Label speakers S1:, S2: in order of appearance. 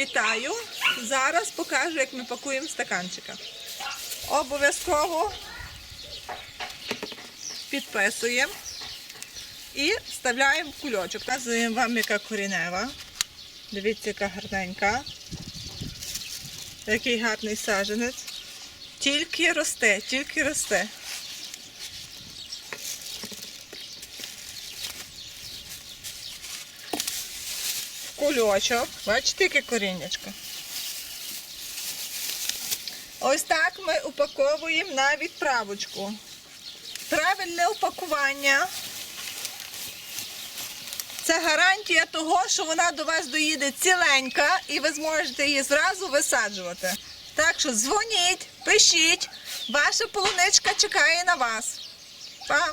S1: Вітаю! Зараз покажу, як ми пакуємо стаканчика. Обов'язково підписуємо і вставляємо в кульочок. Показуємо вам, яка корінева. Дивіться, яка гарненька. Який гарний саджанець. Тільки росте, тільки росте. Кульочок. Бачите, яке коріннячко. Ось так ми упаковуємо на відправочку. Правильне упакування. Це гарантія того, що вона до вас доїде ціленька і ви зможете її зразу висаджувати. Так що дзвоніть, пишіть, ваша полуничка чекає на вас. Па!